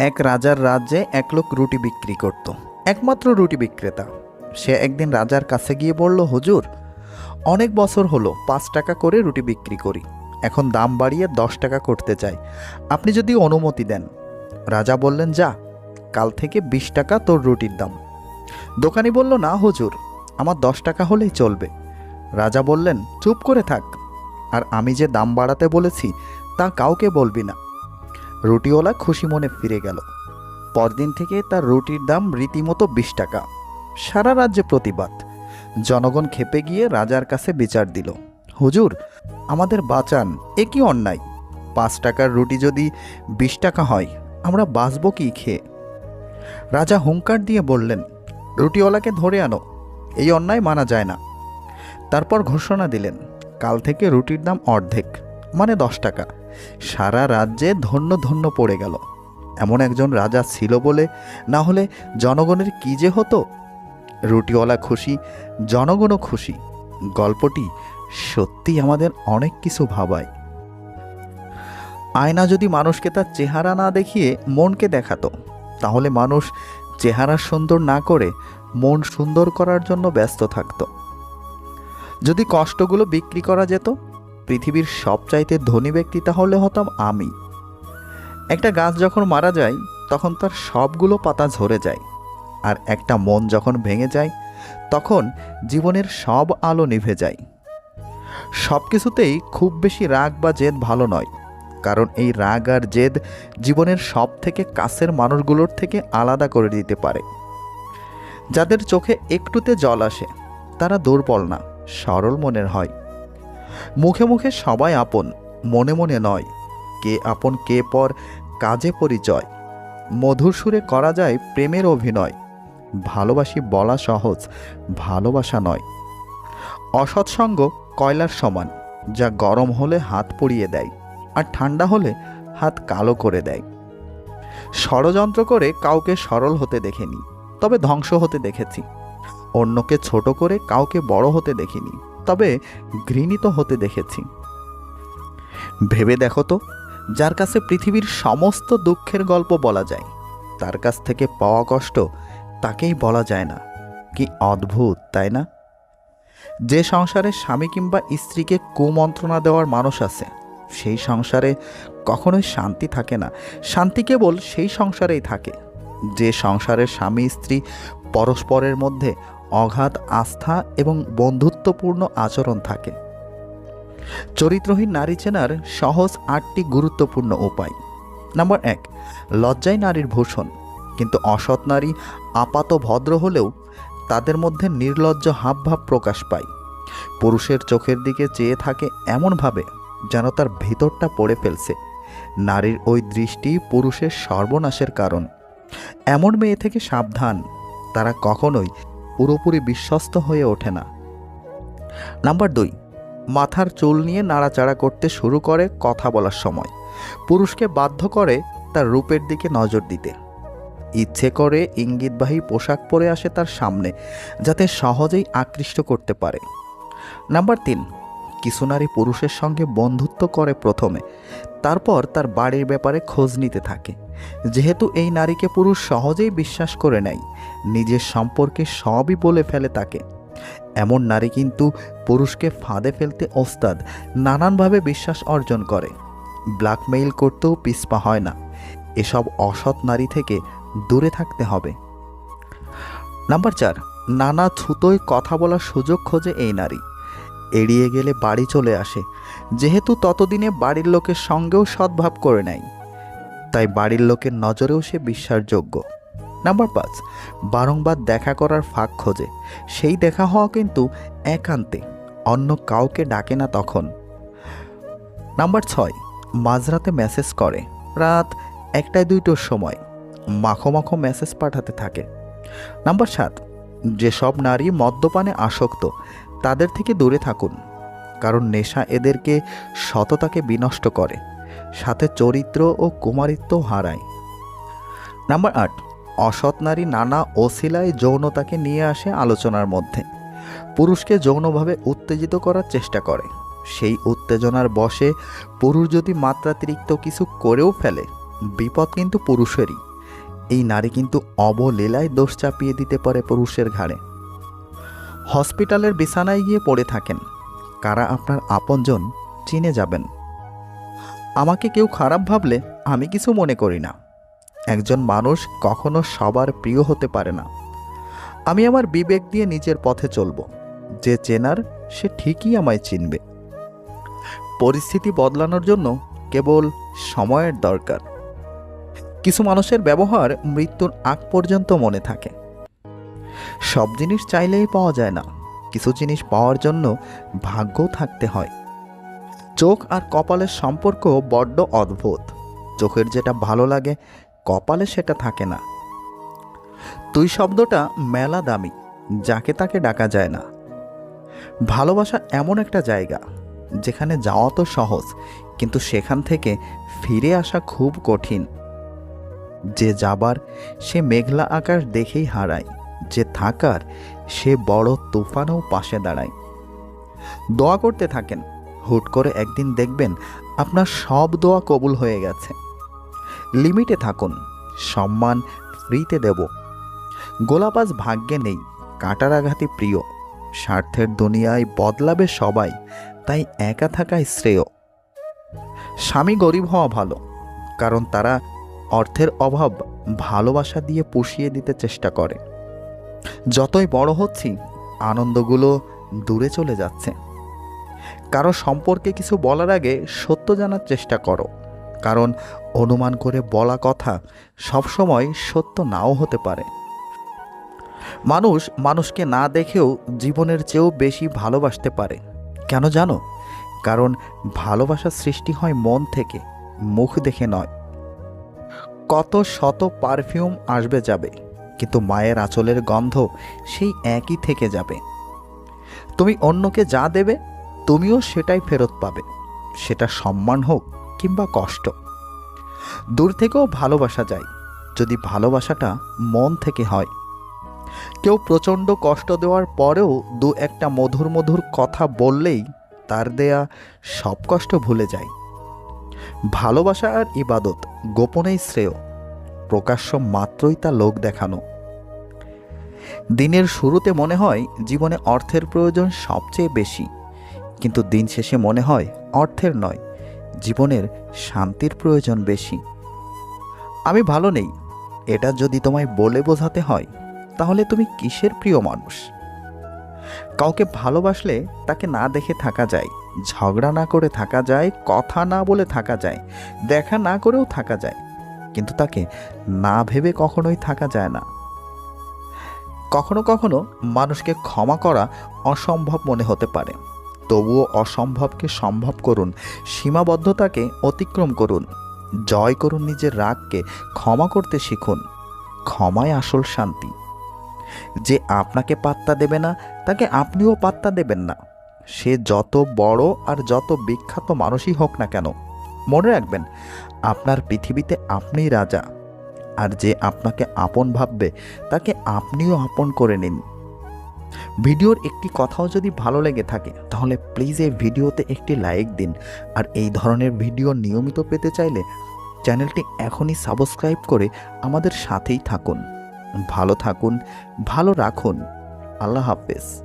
এক রাজার রাজ্যে এক লোক রুটি বিক্রি করত। একমাত্র রুটি বিক্রেতা। সে একদিন রাজার কাছে গিয়ে বলল, হুজুর, অনেক বছর হলো, পাঁচ টাকা করে রুটি বিক্রি করি। এখন দাম বাড়িয়ে দশ টাকা করতে চাই। আপনি যদি অনুমতি দেন রাজা বললেন, যা, কাল থেকে বিশ টাকা তোর রুটির দাম দোকানি বলল, না হুজুর, আমার দশ টাকা হলেই চলবে রাজা বললেন, চুপ করে থাক। আর আমি যে দাম বাড়াতে বলেছি, তা কাউকে বলবি না। রুটিওয়ালা খুশি মনে ফিরে গেল। পরদিন থেকে তার রুটির দাম রীতিমতো বিশ টাকা। সারা রাজ্যে প্রতিবাদ। জনগণ খেপে গিয়ে রাজার কাছে বিচার দিল। হুজুর, আমাদের বাঁচান, এ কি অন্যায়? পাঁচ টাকার রুটি যদি বিশ টাকা হয়, আমরা বাঁচব কি খেয়ে? রাজা হুঙ্কার দিয়ে বললেন, রুটিওয়ালাকে ধরে আনো, এই অন্যায় মানা যায় না। তারপর ঘোষণা দিলেন, কাল থেকে রুটির দাম অর্ধেক মানে দশ টাকা। সারা রাজ্যে ধন্য ধন্য পড়ে গেল। এমন একজন রাজা ছিল বলে না হলে জনগণের কি যে হতো? রুটিওয়ালা খুশি, জনগণও খুশি। গল্পটি সত্যি আমাদের অনেক কিছু ভাবায়। আয়না যদি মানুষকে তার চেহারা না দেখিয়ে মনকে দেখাতো, তাহলে মানুষ চেহারা সুন্দর না করে মন সুন্দর করার জন্য ব্যস্ত থাকত। যদি কষ্টগুলো বিক্রি করা যেত পৃথিবীর সবচাইতে ধনী ব্যক্তি তাহলে হতাম আমি। একটা গাছ যখন মারা যায়, তখন তার সবগুলো পাতা ঝরে যায়, আর একটা মন যখন ভেঙে যায়, তখন জীবনের সব আলো নিভে যায়। সব কিছুতেই খুব বেশি রাগ বা জেদ ভালো নয়, কারণ এই রাগ আর জেদ জীবনের সব থেকে কাছের মানুষগুলোর থেকে আলাদা করে দিতে পারে। যাদের চোখে একটুতে জল আসে, তারা দুর্বল না, সরল মনের হয়। মুখে মুখে সবাই আপন, মনে মনে নয়, কে আপন কে পর কাজে পরিচয়। মধুর সুরে করা যায় প্রেমের অভিনয়। ভালোবাসি বলা সহজ, ভালোবাসা নয়। অসৎসঙ্গ কয়লার সমান, যা গরম হলে হাত পুড়িয়ে দেয়, আর ঠান্ডা হলে হাত কালো করে দেয়। ষড়যন্ত্র করে কাউকে সরল হতে দেখিনি, তবে ধ্বংস হতে দেখেছি। অন্যকে ছোট করে কাউকে বড় হতে দেখিনি। তবে ঘৃণিত হতে দেখেছি। ভেবে দেখো তো, যার কাছে পৃথিবীর সমস্ত দুঃখের গল্প বলা যায়, তার কাছ থেকে পাওয়া কষ্ট তাকেই বলা যায় না। কি অদ্ভুত, তাই না? যে সংসারে স্বামী কিংবা স্ত্রীকে কুমন্ত্রণা দেওয়ার মানুষ আছে, সেই সংসারে কখনোই শান্তি থাকে না। শান্তি কেবল সেই সংসারেই থাকে, যে সংসারের স্বামী স্ত্রী পরস্পরের মধ্যে অগাধ আস্থা এবং বন্ধুত্বপূর্ণ আচরণ থাকে। চরিত্রহীন নারী চেনার সহজ আটটি গুরুত্বপূর্ণ উপায়। নাম্বার এক লজ্জাই নারীর ভূষণ। কিন্তু অসৎ নারী আপাত ভদ্র হলেও তাদের মধ্যে নির্লজ্জ হাবভাব প্রকাশ পায়। পুরুষের চোখের দিকে চেয়ে থাকে এমনভাবে যেন তার ভিতরটা পড়ে ফেলছে। নারীর ওই দৃষ্টি পুরুষের সর্বনাশের কারণ। এমন মেয়ে থেকে সাবধান, তারা কখনোই পুরোপুরি বিশ্বস্ত হয়ে ওঠে না। নাম্বার দুই, মাথার চুল নিয়ে নাড়াচাড়া করতে শুরু করে কথা বলার সময়। পুরুষকে বাধ্য করে তার রূপের দিকে নজর দিতে। ইচ্ছে করে ইঙ্গিতবাহী পোশাক পরে আসে তার সামনে, যাতে সহজেই আকৃষ্ট করতে পারে। নাম্বার তিন, কিছু নারী পুরুষের সঙ্গে বন্ধুত্ব করে প্রথমে। তারপর তার বাড়ির ব্যাপারে খোঁজ নিতে থাকে। যেহেতু এই নারীকে পুরুষ সহজেই বিশ্বাস করে নেয়, নিজের সম্পর্কে সবই বলে ফেলে তাকে। এমন নারী কিন্তু পুরুষকে ফাঁদে ফেলতে ওস্তাদ নানানভাবে বিশ্বাস অর্জন করে। ব্ল্যাকমেইল করতেও পিসপা হয় না। এসব অসৎ নারী থেকে দূরে থাকতে হবে। নাম্বার চার, নানা ছুতোয় কথা বলার সুযোগ খোঁজে এই নারী। এড়িয়ে গেলে বাড়ি চলে আসে, যেহেতু ততদিনে বাড়ির লোকের সঙ্গেও সদ্ভাব করে নেয়। তাই বাড়ির লোকের নজরেও সে বিশ্বাসযোগ্য। নাম্বার পাঁচ, বারংবার দেখা করার ফাঁক খোঁজে। সেই দেখা হওয়া কিন্তু একান্তে, অন্য কাউকে ডাকে না তখন। নাম্বার ছয়, মাঝরাতে মেসেজ করে। রাত একটায় দুইটোর সময়, মাখো মাখো মেসেজ পাঠাতে থাকে। নাম্বার সাত, যেসব নারী মদ্যপানে আসক্ত, তাদের থেকে দূরে থাকুন। কারণ নেশা এদেরকে সততাকে বিনষ্ট করে। সাথে চরিত্র ও কুমারিত্ব হারায়। নাম্বার আট, অসৎ নারী নানা অশিলায় যৌনতাকে নিয়ে আসে আলোচনার মধ্যে। পুরুষকে যৌনভাবে উত্তেজিত করার চেষ্টা করে। সেই উত্তেজনার বশে পুরুষ যদি মাত্রাতিরিক্ত কিছু করেও ফেলে, বিপদ কিন্তু পুরুষেরই। এই নারী কিন্তু অবলীলায় দোষ চাপিয়ে দিতে পারে পুরুষের ঘাড়ে। হসপিটালের বিছানায় গিয়ে পড়ে থাকেন। কারা আপনার আপনজন, চিনে যাবেন। আমাকে কেউ খারাপ ভাবলে আমি কিছু মনে করি না। একজন মানুষ কখনো সবার প্রিয় হতে পারে না। আমি আমার বিবেক দিয়ে নিজের পথে চলব। যে চেনার, সে ঠিকই আমায় চিনবে। পরিস্থিতি বদলানোর জন্য কেবল সময়ের দরকার। কিছু মানুষের ব্যবহার মৃত্যুর আগ পর্যন্ত মনে থাকে। সব জিনিস চাইলেই পাওয়া যায় না। কিছু জিনিস পাওয়ার জন্য ভাগ্যও থাকতে হয়। চোখ আর কপালের সম্পর্ক বড্ড অদ্ভুত। চোখের যেটা ভালো লাগে, কপালে সেটা থাকে না। তুই শব্দটা মেলা দামি, যাকে তাকে ডাকা যায় না। ভালোবাসা এমন একটা জায়গা, যেখানে যাওয়া তো সহজ, কিন্তু সেখান থেকে ফিরে আসা খুব কঠিন। যে যাবার, সে মেঘলা আকাশ দেখেই হারায়, যে থাকার, সে বড় তুফানও পাশে দাঁড়ায়। দোয়া করতে থাকেন হুট করে একদিন দেখবেন আপনার সব দোয়া কবুল হয়ে গেছে। লিমিটে থাকুন, সম্মান ফ্রিতে দেব। গোলাপাস ভাগ্যে নেই, কাটার আঘাতে প্রিয়। স্বার্থের দুনিয়ায় বদলাবে সবাই, তাই একা থাকাই শ্রেয়। স্বামী গরিব হওয়া ভালো, কারণ তারা অর্থের অভাব ভালোবাসা দিয়ে পুষিয়ে দিতে চেষ্টা করে। যতই বড় হচ্ছি, আনন্দগুলো দূরে চলে যাচ্ছে। কারও সম্পর্কে কিছু বলার আগে সত্য জানার চেষ্টা করো। কারণ অনুমান করে বলা কথা সবসময় সত্য নাও হতে পারে। মানুষ মানুষকে না দেখেও জীবনের চেয়েও বেশি ভালোবাসতে পারে। কেন জানো? কারণ ভালোবাসা সৃষ্টি হয় মন থেকে, মুখ দেখে নয়। কত শত পারফিউম আসবে যাবে, কিন্তু মায়ের আঁচলের গন্ধ সেই একই থেকে যাবে। তুমি অন্যকে যা দেবে তুমিও সেটাই ফেরত পাবে। সেটা সম্মান হোক কিংবা কষ্ট। দূর থেকেও ভালোবাসা যায়, যদি ভালোবাসাটা মন থেকে হয়। কেউ প্রচণ্ড কষ্ট দেওয়ার পরেও দু একটা মধুর মধুর কথা বললেই তার দেয়া সব কষ্ট ভুলে যায়। ভালোবাসা আর ইবাদত গোপনেই শ্রেয়, প্রকাশ্য মাত্রই তা লোক দেখানো। দিনের শুরুতে মনে হয় জীবনে অর্থের প্রয়োজন সবচেয়ে বেশি। কিন্তু দিন শেষে মনে হয় অর্থের নয়, জীবনের শান্তির প্রয়োজন বেশি। আমি ভালো নেই, এটা যদি তোমায় বলে বোঝাতে হয়, তাহলে তুমি কিসের প্রিয় মানুষ? কাউকে ভালোবাসলে তাকে না দেখে থাকা যায়, ঝগড়া না করে থাকা যায়, কথা না বলে থাকা যায়, দেখা না করেও থাকা যায়, কিন্তু তাকে না ভেবে কখনোই থাকা যায় না। কখনো কখনো মানুষকে ক্ষমা করা অসম্ভব মনে হতে পারে। তবুও অসম্ভবকে সম্ভব করুন, সীমাবদ্ধতাকে অতিক্রম করুন, জয় করুন নিজের রাগকে, ক্ষমা করতে শিখুন ক্ষমায় আসল শান্তি। যে আপনাকে পাত্তা দেবে না, তাকে আপনিও পাত্তা দেবেন না। সে যত বড় আর যত বিখ্যাত মানুষই হোক না কেন, মনে রাখবেন, আপনার পৃথিবীতে আপনিই রাজা। আর যে আপনাকে আপন ভাববে, তাকে আপনিও আপন করে নিন। ভিডিওর একটি কথাও যদি ভালো লেগে থাকে, তাহলে প্লিজ এই ভিডিওতে একটি লাইক দিন। আর এই ধরনের ভিডিও নিয়মিত পেতে চাইলে চ্যানেলটি এখনই সাবস্ক্রাইব করে আমাদের সাথেই থাকুন। ভালো থাকুন, ভালো রাখুন। আল্লাহ হাফেজ।